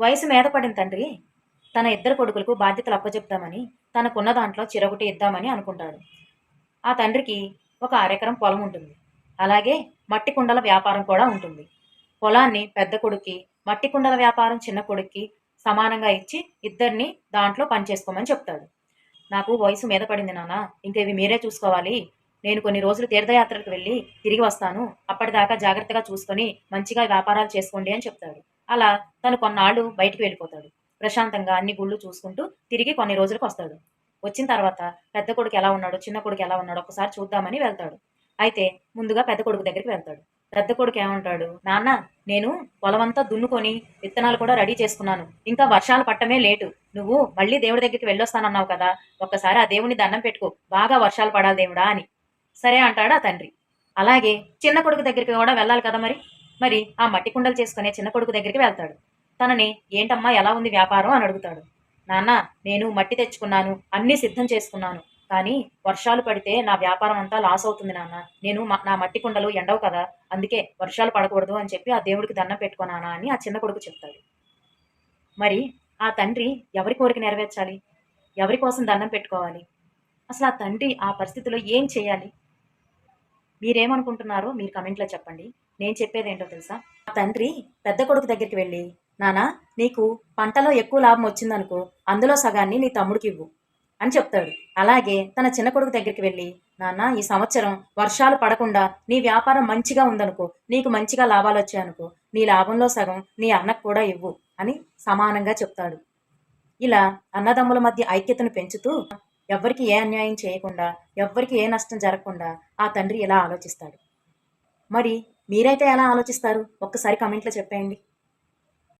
వయసు మీద పడిన తండ్రి తన ఇద్దరు కొడుకులకు బాధ్యతలు అప్పచెప్తామని తనకున్న దాంట్లో చిరొకటి ఇద్దామని అనుకుంటాడు. ఆ తండ్రికి ఒక అరెకరం పొలం ఉంటుంది. అలాగే మట్టి కుండల వ్యాపారం కూడా ఉంటుంది. పొలాన్ని పెద్ద కొడుక్కి మట్టి కుండల వ్యాపారం చిన్న కొడుక్కి సమానంగా ఇచ్చి ఇద్దరిని దాంట్లో పనిచేసుకోమని చెప్తాడు. నాకు వయసు మీద పడింది నాన్న ఇంకా ఇవి మీరే చూసుకోవాలి. నేను కొన్ని రోజులు తీర్థయాత్రలకు వెళ్ళి తిరిగి వస్తాను. అప్పటిదాకా జాగ్రత్తగా చూసుకొని మంచిగా వ్యాపారాలు చేసుకోండి అని చెప్తాడు. అలా తను కొన్నాళ్ళు బయటికి వెళ్ళిపోతాడు. ప్రశాంతంగా అన్ని గుళ్ళు చూసుకుంటూ తిరిగి కొన్ని రోజులకు వస్తాడు. వచ్చిన తర్వాత పెద్ద కొడుకు ఎలా ఉన్నాడో చిన్న కొడుకు ఎలా ఉన్నాడో ఒకసారి చూద్దామని వెళ్తాడు. అయితే ముందుగా పెద్ద కొడుకు దగ్గరికి వెళ్తాడు. పెద్ద కొడుకు ఏమంటాడు నాన్న నేను పొలమంతా దున్నుకొని విత్తనాలు కూడా రెడీ చేసుకున్నాను. ఇంకా వర్షాలు పట్టమే లేటు నువ్వు మళ్ళీ దేవుడి దగ్గరికి వెళ్ళొస్తానన్నావు కదా. ఒక్కసారి ఆ దేవుని దండం పెట్టుకో. బాగా వర్షాలు పడాలి దేవుడా అని. సరే అంటాడు ఆ తండ్రి. అలాగే చిన్న కొడుకు దగ్గరికి కూడా వెళ్ళాలి కదా మరి. మరి ఆ మట్టి కుండలు చేసుకునే చిన్న కొడుకు దగ్గరికి వెళ్తాడు. తనని ఏంటమ్మా ఎలా ఉంది వ్యాపారం? అని అడుగుతాడు. నాన్న నేను మట్టి తెచ్చుకున్నాను అన్నీ సిద్ధం చేసుకున్నాను కానీ వర్షాలు పడితే నా వ్యాపారం అంతా లాస్ అవుతుంది నాన్న. నేను మ- నా మట్టి కుండలు ఎండవు కదా అందుకే వర్షాలు పడకూడదు అని చెప్పి ఆ దేవుడికి దండం పెట్టుకున్నానా అని ఆ చిన్న కొడుకు చెప్తాడు. మరి ఆ తండ్రి ఎవరి కోరిక నెరవేర్చాలి? ఎవరి కోసం దండం పెట్టుకోవాలి? అసలు ఆ తండ్రి ఆ పరిస్థితిలో ఏం చేయాలి? మీరేమనుకుంటున్నారో మీరు కమెంట్లో చెప్పండి. నేను చెప్పేది ఏంటో తెలుసా? ఆ తండ్రి పెద్ద కొడుకు దగ్గరికి వెళ్ళి నానా నీకు పంటలో ఎక్కువ లాభం వచ్చిందనుకో అందులో సగాన్ని నీ తమ్ముడికి ఇవ్వు అని చెప్తాడు. అలాగే తన చిన్న కొడుకు దగ్గరికి వెళ్ళి నాన్న ఈ సంవత్సరం వర్షాలు పడకుండా నీ వ్యాపారం మంచిగా ఉందనుకో నీకు మంచిగా లాభాలు వచ్చాయనుకో నీ లాభంలో సగం నీ అన్నకు కూడా ఇవ్వు అని సమానంగా చెప్తాడు. ఇలా అన్నదమ్ముల మధ్య ఐక్యతను పెంచుతూ ఎవ్వరికి ఏ అన్యాయం చేయకుండా ఎవ్వరికి ఏ నష్టం జరగకుండా ఆ తండ్రి ఎలా ఆలోచిస్తాడు. మరి మీరైతే ఎలా ఆలోచిస్తారు? ఒక్కసారి కమెంట్లో చెప్పేయండి.